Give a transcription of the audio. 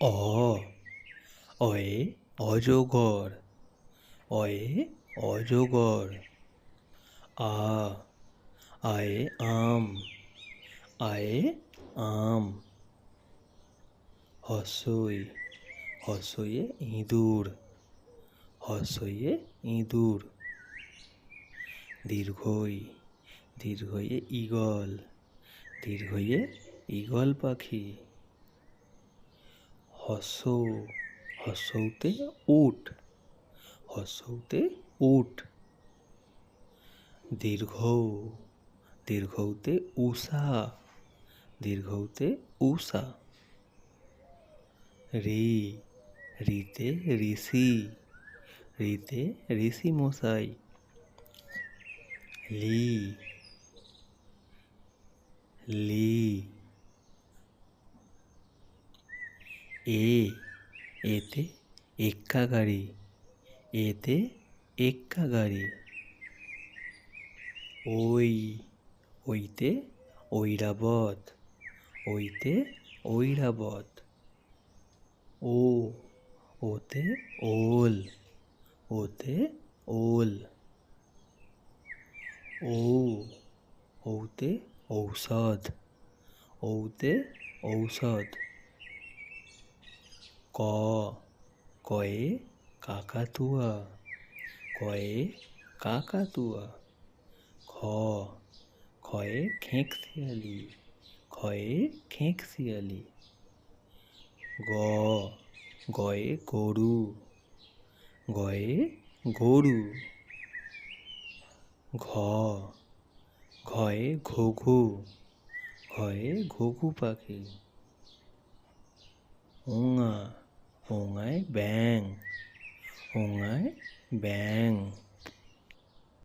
অ অয়ে অজগর অয়ে অজগর, আ, আয়ে আম আয়ে আম, হসই, হসইয়ে ইঁদুর হসইয়ে ইঁদুর, দীর্ঘই, দীর্ঘইয়ে ঈগল দীর্ঘইয়ে ঈগল পাখি। হসৌ, হসৌতে উট হসৌতে উট দীর্ঘ, দীর্ঘৌতে উষা দীর্ঘৌতে উষা। রি, রিতে ঋষি রিতে ঋষি মশাই লি লি এ, এতে এক্কা গাড়ি, এতে এক্কা গাড়ি। ওই, ওইতে ঐরাবত ওইতে ঐরাবত ও, ওতে ওল ওতে ওল। ও, ওতে ঔষধ ওতে ঔষধ। ক কয়ে কাকাতুয়া কয়ে কাকাতুয়া খ খয়ে খেঁক শিয়ালি খয়ে খেঁক শিয়ালি গ গয়ে গরু গয়ে গরু ঘ ঘয়ে ঘঘু ঘয়ে ঘঘু পাখি ấy vàng hồn ấy vàng